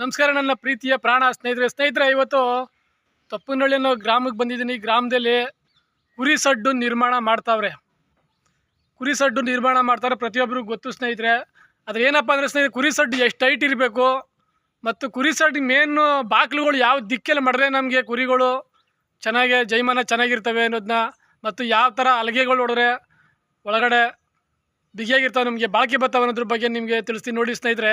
ನಮಸ್ಕಾರ ನನ್ನ ಪ್ರೀತಿಯ ಪ್ರಾಣ ಸ್ನೇಹಿತರೆ ಸ್ನೇಹಿತರೆ, ಇವತ್ತು ತಪ್ಪನಹಳ್ಳಿ ಅನ್ನೋ ಗ್ರಾಮಕ್ಕೆ ಬಂದಿದ್ದೀನಿ. ಗ್ರಾಮದಲ್ಲಿ ಕುರಿ ಸಡ್ಡು ನಿರ್ಮಾಣ ಮಾಡ್ತಾವ್ರೆ. ಕುರಿ ಸಡ್ಡು ನಿರ್ಮಾಣ ಮಾಡ್ತಾರೆ. ಪ್ರತಿಯೊಬ್ಬರಿಗೂ ಗೊತ್ತು ಸ್ನೇಹಿತರೆ. ಅದ್ರ ಏನಪ್ಪ ಅಂದರೆ ಸ್ನೇಹಿತರೆ, ಕುರಿ ಸಡ್ಡು ಎಷ್ಟು ಹೈಟ್ ಇರಬೇಕು ಮತ್ತು ಕುರಿ ಸಡ್ಡು ಮೇನು ಬಾಗಿಲುಗಳು ಯಾವ ದಿಕ್ಕಲ್ಲಿ ಮಾಡಿದ್ರೆ ನಮಗೆ ಕುರಿಗಳು ಚೆನ್ನಾಗಿ, ಜೈಮಾನ ಚೆನ್ನಾಗಿರ್ತವೆ ಅನ್ನೋದನ್ನ ಮತ್ತು ಯಾವ ಥರ ಅಲಗೆಗಳು ಹೊಡೆದ್ರೆ ಒಳಗಡೆ ಬಿಗಿಯಾಗಿರ್ತಾವೆ, ನಮಗೆ ಬಾಕಿ ಬರ್ತಾವೆ ಅನ್ನೋದ್ರ ಬಗ್ಗೆ ನಿಮಗೆ ತಿಳಿಸ್ತೀನಿ. ನೋಡಿ ಸ್ನೇಹಿತರೆ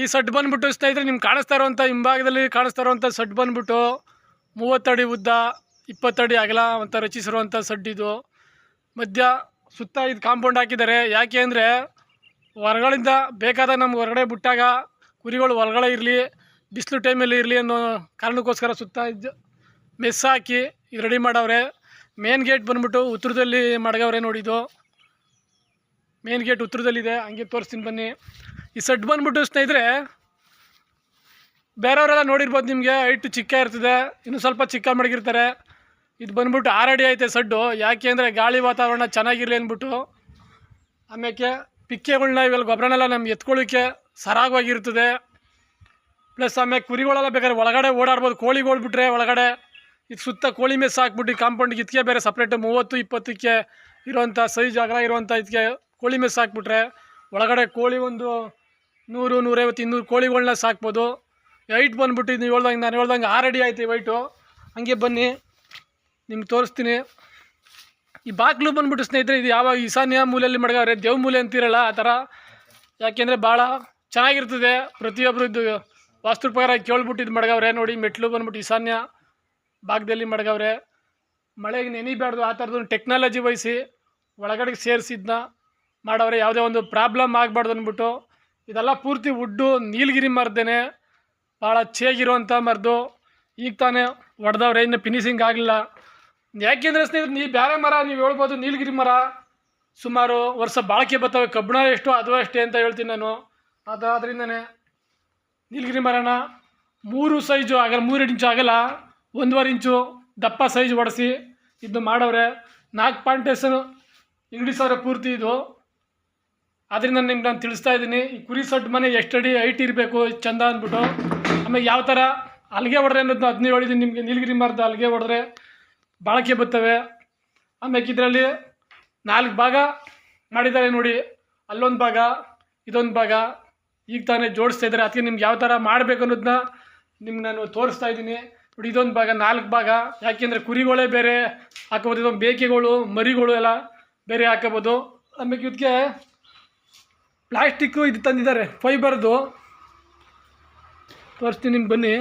ಈ ಸಡ್ ಬಂದ್ಬಿಟ್ಟು ಸ್ನೇಹಿತರೆ, ನಿಮ್ಗೆ ಕಾಣಿಸ್ತಾ ಇರೋವಂಥ ಹಿಂಭಾಗದಲ್ಲಿ ಕಾಣಿಸ್ತಾ ಇರೋವಂಥ ಸಡ್ ಬಂದ್ಬಿಟ್ಟು ಮೂವತ್ತಡಿ ಉದ್ದ ಇಪ್ಪತ್ತಡಿ ಅಗಲ ಅಂತ ರಚಿಸಿರುವಂಥ ಸಡ್ ಇದು. ಮಧ್ಯ ಸುತ್ತ ಇದು ಕಾಂಪೌಂಡ್ ಹಾಕಿದ್ದಾರೆ. ಯಾಕೆ ಅಂದರೆ ಹೊರಗಳಿಂದ ಬೇಕಾದ ನಮ್ಗೆ ಹೊರಗಡೆ ಬಿಟ್ಟಾಗ ಕುರಿಗಳು ಹೊರಗಡೆ ಇರಲಿ, ಬಿಸಿಲು ಟೈಮಲ್ಲಿ ಇರಲಿ ಅನ್ನೋ ಕಾರಣಕ್ಕೋಸ್ಕರ ಸುತ್ತ ಇದು ಮೆಸ್ ಹಾಕಿ ಇದು ರೆಡಿ ಮಾಡವ್ರೆ. ಮೇನ್ ಗೇಟ್ ಬಂದ್ಬಿಟ್ಟು ಉತ್ತರದಲ್ಲಿ ಮಡಗವ್ರೆ ನೋಡಿದ್ದು. ಮೇನ್ ಗೇಟ್ ಉತ್ತರದಲ್ಲಿದೆ. ಹಂಗೆ ತೋರಿಸ್ತೀನಿ ಬನ್ನಿ. ಈ ಸಡ್ ಬಂದ್ಬಿಟ್ಟು ಸ್ನೇಹಿತರೆ, ಬೇರೆಯವರೆಲ್ಲ ನೋಡಿರ್ಬೋದು ನಿಮಗೆ ಹೈಟ್ ಚಿಕ್ಕ ಇರ್ತದೆ, ಇನ್ನು ಸ್ವಲ್ಪ ಚಿಕ್ಕ ಮಡಗಿರ್ತಾರೆ. ಇದು ಬಂದ್ಬಿಟ್ಟು ಆರಡಿ ಐತೆ ಸಡ್ಡು. ಯಾಕೆ ಅಂದರೆ ಗಾಳಿ ವಾತಾವರಣ ಚೆನ್ನಾಗಿರಲಿ ಅಂದ್ಬಿಟ್ಟು. ಆಮೇಲೆ ಪಿಕ್ಕೆಗಳನ್ನ ಇವೆಲ್ಲ ಗೊಬ್ಬರನೆಲ್ಲ ನಮ್ಗೆ ಎತ್ಕೊಳ್ಳೋಕ್ಕೆ ಸರಾಗವಾಗಿರ್ತದೆ. ಪ್ಲಸ್ ಆಮೇಲೆ ಕುರಿಗಳೆಲ್ಲ ಬೇಕಾದ್ರೆ ಒಳಗಡೆ ಓಡಾಡ್ಬೋದು. ಕೋಳಿಗಳು ಬಿಟ್ರೆ ಒಳಗಡೆ. ಇದು ಸುತ್ತ ಕೋಳಿ ಮೇಸ್ ಹಾಕ್ಬಿಟ್ಟು ಕಾಂಪೌಂಡ್ಗೆ ಇದಕ್ಕೆ ಬೇರೆ ಸಪ್ರೇಟ್ ಮೂವತ್ತು, ಇಪ್ಪತ್ತಕ್ಕೆ ಇರುವಂಥ ಸೈಜ್ ಅಗಲ ಇರುವಂಥ ಇದಕ್ಕೆ ಕೋಳಿ ಮೇಸ್ ಹಾಕ್ಬಿಟ್ರೆ ಒಳಗಡೆ ಕೋಳಿ ಒಂದು ನೂರು, ನೂರೈವತ್ತು, ಇನ್ನೂರು ಕೋಳಿಗಳನ್ನ ಸಾಕ್ಬೋದು. ಹೈಟ್ ಬಂದ್ಬಿಟ್ಟು ನೀವು ಹೇಳ್ದಂಗೆ ನಾನು ಹೇಳ್ದಂಗೆ ಆರು ಅಡಿ ಆಯ್ತು ವೈಟು ಹಂಗೆ ಬನ್ನಿ, ನಿಮ್ಗೆ ತೋರಿಸ್ತೀನಿ. ಈ ಬಾಗಿಲು ಬಂದ್ಬಿಟ್ಟು ಸ್ನೇಹಿತರೆ, ಇದು ಯಾವಾಗ ಈಶಾನ್ಯ ಮೂಲೆಯಲ್ಲಿ ಮಡಗವ್ರೆ ದೇವ್ ಮೂಲೆ ಅಂತಿರಲ್ಲ ಆ ಥರ. ಯಾಕೆಂದರೆ ಭಾಳ ಚೆನ್ನಾಗಿರ್ತದೆ. ಪ್ರತಿಯೊಬ್ಬರು ಇದು ವಾಸ್ತು ಪ್ರಕಾರ ಕೇಳ್ಬಿಟ್ಟು ಇದು ಮಡಗವ್ರೆ. ನೋಡಿ, ಮೆಟ್ಲು ಬಂದ್ಬಿಟ್ಟು ಈಶಾನ್ಯ ಭಾಗದಲ್ಲಿ ಮಡಗವ್ರೆ. ಮಳೆಗೆ ನೆನಿಬಾರ್ದು, ಆ ಥರದ್ದು ಟೆಕ್ನಾಲಜಿ ವಹಿಸಿ ಒಳಗಡೆಗೆ ಸೇರಿಸಿದ್ನ ಮಾಡವ್ರೆ. ಯಾವುದೇ ಒಂದು ಪ್ರಾಬ್ಲಮ್ ಆಗಬಾರ್ದು ಅಂದ್ಬಿಟ್ಟು ಇದೆಲ್ಲ ಪೂರ್ತಿ ವುಡ್ಡು ನೀಲಗಿರಿ ಮರದೇನೆ. ಭಾಳ ಚೇಗಿರುವಂಥ ಮರದು. ಈಗ ತಾನೇ ಹೊಡೆದವ್ರೆ, ಇನ್ನು ಫಿನಿಶಿಂಗ್ ಆಗಲಿಲ್ಲ. ಯಾಕೆಂದರೆ ಸ್ನೇಹಿತರೆ ನೀವು ಬೇರೆ ಮರ, ನೀವು ಹೇಳ್ಬೋದು ನೀಲಗಿರಿ ಮರ. ಸುಮಾರು ವರ್ಷ ಬಾಳಿಕೆ ಬರ್ತವೆ ಕಬ್ಬಿಣ ಎಷ್ಟು, ಅದು ಅಷ್ಟೇ ಅಂತ ಹೇಳ್ತೀನಿ ನಾನು. ಅದಾದ್ರಿಂದನೇ ನೀಲಗಿರಿ ಮರನ ಮೂರು ಸೈಜು ಆಗಲ್ಲ ಮೂರು ಇಂಚು ಆಗಲ್ಲ, ಒಂದೂವರೆ ಇಂಚು ದಪ್ಪ ಸೈಜ್ ಹೊಡೆಸಿ ಇದು ಮಾಡವ್ರೆ. ನಾಲ್ಕು ಪಾಯಿಂಟ್ ಎಸ್ ಇಂಗ್ಲೀಷ್ ಸಾವಿರ ಪೂರ್ತಿ ಇದು. ಅದರಿಂದ ನಿಮ್ಗೆ ನಾನು ತಿಳಿಸ್ತಾ ಇದ್ದೀನಿ, ಈ ಕುರಿ ಸೊಟ್ಟು ಮನೆ ಎಷ್ಟು ಅಡಿ ಐಟ್ ಇರಬೇಕು, ಚಂದ ಅಂದ್ಬಿಟ್ಟು. ಆಮೇಲೆ ಯಾವ ಥರ ಅಲ್ಲಿಗೆ ಹೊಡೆದ್ರೆ ಅನ್ನೋದು ಅದನ್ನೇ ಹೇಳಿದ್ದೀನಿ ನಿಮಗೆ, ನೀಲಗಿರಿ ಮರದ ಅಲ್ಲಿಗೆ ಹೊಡೆದ್ರೆ ಬಾಳಕೆ ಬರ್ತವೆ ಆಮೇಲೆ ಇದರಲ್ಲಿ ನಾಲ್ಕು ಭಾಗ ಮಾಡಿದ್ದಾರೆ ನೋಡಿ. ಅಲ್ಲೊಂದು ಭಾಗ, ಇದೊಂದು ಭಾಗ. ಈಗ ತಾನೇ ಜೋಡಿಸ್ತಾ ಇದ್ದಾರೆ. ಅದಕ್ಕೆ ನಿಮ್ಗೆ ಯಾವ ಥರ ಮಾಡಬೇಕು ಅನ್ನೋದನ್ನ ನಿಮ್ಗೆ ನಾನು ತೋರಿಸ್ತಾ ಇದ್ದೀನಿ. ನೋಡಿ, ಇದೊಂದು ಭಾಗ, ನಾಲ್ಕು ಭಾಗ. ಯಾಕೆಂದರೆ ಕುರಿಗಳೇ ಬೇರೆ, ಹಾಕೋಬೋದು. ಇದೊಂದು ಬೇಕೆಗಳು, ಮರಿಗಳು ಎಲ್ಲ ಬೇರೆ ಹಾಕೋಬೋದು. ಆಮೇಲೆ ಇದಕ್ಕೆ ಪ್ಲಾಸ್ಟಿಕ್ಕು ಇದು ತಂದಿದ್ದಾರೆ. ಫೈಬರ್ದು. ತೋರಿಸ್ತೀನಿ ನಿಮ್ಗೆ ಬನ್ನಿ.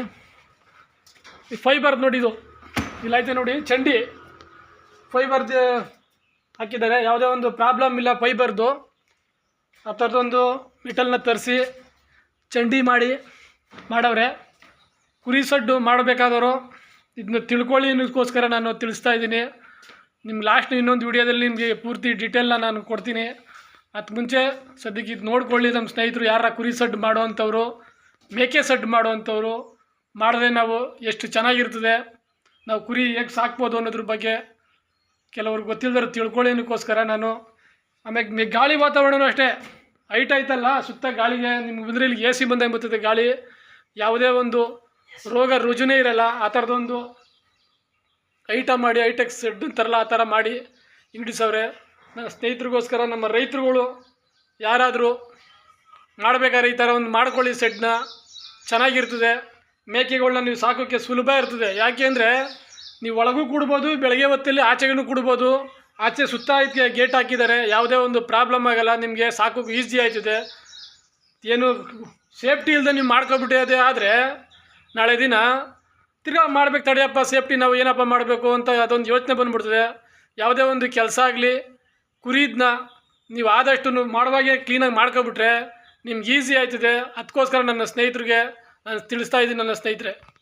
ಈ ಫೈಬರ್ದು ನೋಡಿ ಇದು. ಇಲ್ಲೈತೆ ನೋಡಿ, ಚಂಡಿ. ಫೈಬರ್ದು ಹಾಕಿದ್ದಾರೆ. ಯಾವುದೇ ಒಂದು ಪ್ರಾಬ್ಲಮ್ ಇಲ್ಲ ಫೈಬರ್ದು. ಆ ಥರದೊಂದು ಮೆಟಲ್ನ ತರಿಸಿ ಚಂಡಿ ಮಾಡಿ ಮಾಡವ್ರೆ. ಕುರಿ ಸಡ್ಡು ಮಾಡಬೇಕಾದವರು ಇದನ್ನ ತಿಳ್ಕೊಳ್ಳಿ ಅನ್ನೋದಕ್ಕೋಸ್ಕರ ನಾನು ತಿಳಿಸ್ತಾ ಇದ್ದೀನಿ. ನಿಮ್ಗೆ ಲಾಸ್ಟ್ ಇನ್ನೊಂದು ವಿಡಿಯೋದಲ್ಲಿ ನಿಮಗೆ ಪೂರ್ತಿ ಡೀಟೇಲ್ನ ನಾನು ಕೊಡ್ತೀನಿ. ಅದಕ್ಕೆ ಮುಂಚೆ ಸದ್ಯಕ್ಕೆ ಇದು ನೋಡ್ಕೊಳ್ಳಿ ನಮ್ಮ ಸ್ನೇಹಿತರು ಯಾರ ಕುರಿ ಸಡ್ಡು ಮಾಡುವಂಥವ್ರು, ಮೇಕೆ ಸಡ್ಡು ಮಾಡುವಂಥವ್ರು ಮಾಡಿದ್ರೆ ನಾವು ಎಷ್ಟು ಚೆನ್ನಾಗಿರ್ತದೆ, ನಾವು ಕುರಿ ಹೇಗೆ ಸಾಕ್ಬೋದು ಅನ್ನೋದ್ರ ಬಗ್ಗೆ ಕೆಲವ್ರಿಗೆ ಗೊತ್ತಿಲ್ಲದ್ರು ತಿಳ್ಕೊಳ್ಳಿ ಅನ್ನೋಕ್ಕೋಸ್ಕರ ನಾನು ಆಮೇಲೆ ಗಾಳಿ ವಾತಾವರಣವೂ ಅಷ್ಟೇ ಹೈಟ್ ಆಯ್ತಲ್ಲ, ಸುತ್ತ ಗಾಳಿಗೆ ನಿಮ್ಗೆ ಬಂದರೆ ಇಲ್ಲಿ ಎ ಸಿ ಬಂದಂಗೆ ಬರ್ತದೆ ಗಾಳಿ, ಯಾವುದೇ ಒಂದು ರೋಗ ರುಜುನೇ ಇರಲ್ಲ, ಆ ಥರದೊಂದು ಐಟ ಮಾಡಿ ಐಟೆಕ್ ಸೆಡ್ ಅಂತಾರಲ್ಲ ಆ ಥರ ಮಾಡಿ ಇಂಗ್ಲೀಷವ್ರೆ ನನ್ನ ಸ್ನೇಹಿತರಿಗೋಸ್ಕರ, ನಮ್ಮ ರೈತರುಗಳು ಯಾರಾದರೂ ಮಾಡಬೇಕಾದ್ರೆ ಈ ಥರ ಒಂದು ಮಾಡ್ಕೊಳ್ಳಿ ಸೆಡ್ನ ಚೆನ್ನಾಗಿರ್ತದೆ. ಮೇಕೆಗಳನ್ನ ನೀವು ಸಾಕೋಕ್ಕೆ ಸುಲಭ ಇರ್ತದೆ. ಯಾಕೆ ಅಂದರೆ ನೀವು ಒಳಗೂ ಕೂಡ್ಬೋದು, ಬೆಳಗ್ಗೆ ಹೊತ್ತಲ್ಲಿ ಆಚೆಗೂ ಕೂಡ್ಬೋದು. ಆಚೆ ಸುತ್ತ ಇದಕ್ಕೆ ಗೇಟ್ ಹಾಕಿದ್ದಾರೆ. ಯಾವುದೇ ಒಂದು ಪ್ರಾಬ್ಲಮ್ ಆಗಲ್ಲ, ನಿಮಗೆ ಸಾಕೋಕೆ ಈಸಿ ಆಯ್ತದೆ. ಏನು ಸೇಫ್ಟಿ ಇಲ್ಲದೆ ನೀವು ಮಾಡ್ಕೊಬಿಟ್ಟಿದೆ ಆದರೆ ನಾಳೆ ದಿನ ತಿರ್ಗಾ ಮಾಡ್ಬೇಕು ತಡೆಯಪ್ಪ, ಸೇಫ್ಟಿ ನಾವು ಏನಪ್ಪ ಮಾಡಬೇಕು ಅಂತ ಅದೊಂದು ಯೋಚನೆ ಬಂದುಬಿಡ್ತದೆ. ಯಾವುದೇ ಒಂದು ಕೆಲಸ ಆಗಲಿ ಕುರಿದನ್ನ ನೀವು ಆದಷ್ಟು ಮಾಡುವಾಗೆ ಕ್ಲೀನಾಗಿ ಮಾಡ್ಕೊಬಿಟ್ರೆ ನಿಮ್ಗೆ ಈಸಿ ಆಯ್ತದೆ. ಅದಕ್ಕೋಸ್ಕರ ನನ್ನ ಸ್ನೇಹಿತರಿಗೆ ನಾನು ತಿಳಿಸ್ತಾ ಇದ್ದೀನಿ ನನ್ನ ಸ್ನೇಹಿತರೆ.